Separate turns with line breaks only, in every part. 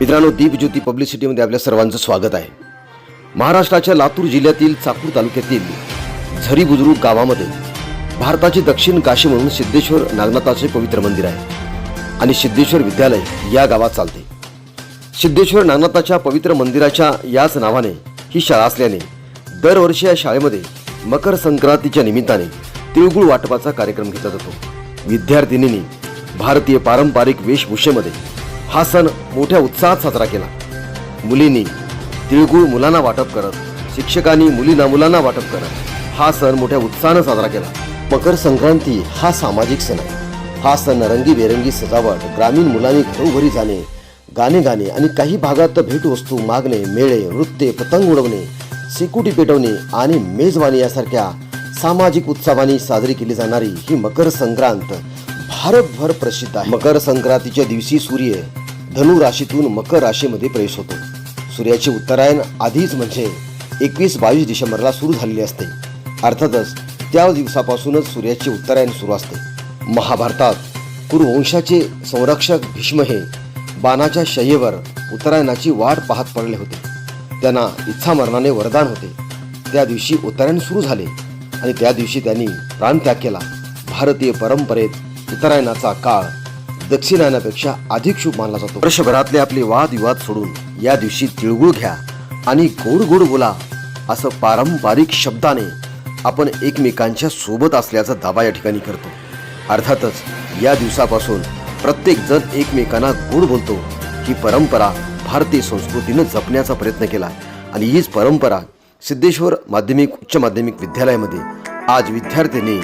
मित्रांनो दीपज्योती पब्लिसिटीमध्ये आपल्या सर्वांचं स्वागत आहे. महाराष्ट्राच्या लातूर जिल्ह्यातील चाकूर तालुक्यातील झरी बुजुर्ग गावामध्ये भारताचे दक्षिण काशी म्हणून सिद्धेश्वर नागनाथाचे पवित्र मंदिर आहे आणि सिद्धेश्वर विद्यालय या गावात चालते. सिद्धेश्वर नागनाथाच्या पवित्र मंदिराच्या याच नावाने ही शाळा असल्याने दरवर्षी या शाळेमध्ये मकर संक्रांतीच्या निमित्ताने तिळगुळ वाटपाचा कार्यक्रम घेतला जातो. विद्यार्थिनींनी भारतीय पारंपरिक वेशभूषेमध्ये हा सण मोठ्या उत्साहात साजरा केला. मुलींनी तिळगुळ मुलांना वाटप करत शिक्षकांनी मुलींना मुलांना वाटप करत हा सण मोठ्या उत्साहानं साजरा केला. मकर संक्रांती हा सामाजिक सण आहे. हा सण रंगीबेरंगी सजावट ग्रामीण मुलांनी घरोघरी जाणे गाणे गाणे आणि काही भागात भेटवस्तू मागणे मेळे नृत्य पतंग उडवणे शेकोटी पेटवणे आणि मेजवानी यासारख्या सामाजिक उत्सवाने साजरी केली जाणारी ही मकर संक्रांत भारतभर प्रसिद्ध आहे. मकर संक्रांतीच्या दिवशी सूर्य धनु राशीतून मकर राशीमध्ये प्रवेश होतो. सूर्याचे उत्तरायण आधीच म्हणजे एकवीस बावीस डिसेंबरला सुरू झालेले असते. अर्थातच त्या दिवसापासूनच सूर्याचे उत्तरायण सुरू असते. महाभारतात कुरुवंशाचे संरक्षक भीष्म हे बाणाच्या शय्येवर उत्तरायणाची वाट पाहत पडले होते. त्यांना इच्छामरणाने वरदान होते. त्या दिवशी उत्तरायण सुरू झाले आणि त्या दिवशी त्यांनी प्राणत्याग केला. भारतीय परंपरेत उत्तरायणाचा काळ दक्षिणायनापेक्षा अधिक शुभ मानला जातो. वर्षभरातले आपले वादविवाद सोडून या दिवशी तिळगुळ घ्या आणि गोड गोड बोला असं पारंपरिक शब्दाने आपण एकमेकांच्या सोबत असल्याचा दावा या ठिकाणी करतो. अर्थातच या दिवसापासून प्रत्येक जण एकमेकांना गोड बोलतो ही परंपरा भारतीय संस्कृतीनं जपण्याचा प्रयत्न केला आणि हीच परंपरा सिद्धेश्वर माध्यमिक उच्च माध्यमिक विद्यालयामध्ये आज विद्यार्थ्यांनी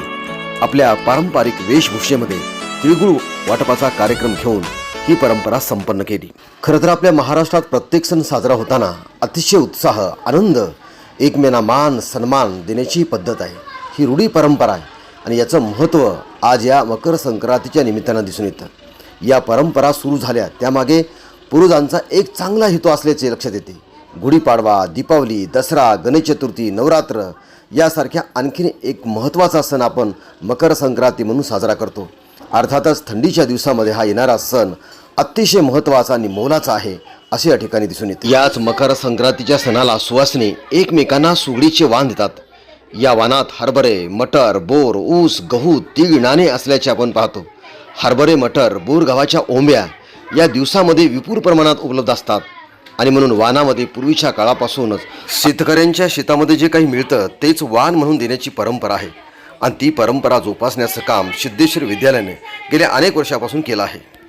आपल्या पारंपरिक वेशभूषेमध्ये तिळगुळ वाटपाचा कार्यक्रम घेऊन ही परंपरा संपन्न केली. खरं तर आपल्या महाराष्ट्रात प्रत्येक सण साजरा होताना अतिशय उत्साह आनंद एकमेना मान सन्मान देण्याची ही पद्धत आहे. ही रूढी परंपरा आहे आणि याचं महत्त्व आज या मकर संक्रांतीच्या निमित्तानं दिसून येतं. या परंपरा सुरू झाल्या त्यामागे पूर्वजांचा एक चांगला हेतू असल्याचे लक्षात येते. गुढीपाडवा दीपावली दसरा गणेश चतुर्थी नवरात्र यासारख्या आणखीन एक महत्त्वाचा सण आपण मकर संक्रांती म्हणून साजरा करतो. अर्थातच थंडीच्या दिवसामध्ये हा येणारा सण अतिशय महत्त्वाचा आणि मोलाचा आहे असे या ठिकाणी दिसून येते. याच मकर संक्रांतीच्या सणाला सुवासने एकमेकांना सुगडीचे वाण देतात. या वानात हरभरे मटर बोर ऊस गहू तीळ नाणे असल्याचे आपण पाहतो. हरभरे मटर बोर गव्हाच्या ओंब्या या दिवसामध्ये विपुल प्रमाणात उपलब्ध असतात. आणि म्हणून वानामध्ये पूर्वीच्या काळापासूनच शेतकऱ्यांच्या शेतामध्ये जे काही मिळतं तेच वाण म्हणून देण्याची परंपरा आहे. आणि ती परंपरा जोपासण्याचं काम सिद्धेश्वर विद्यालयाने गेल्या अनेक वर्षापासून केलं आहे.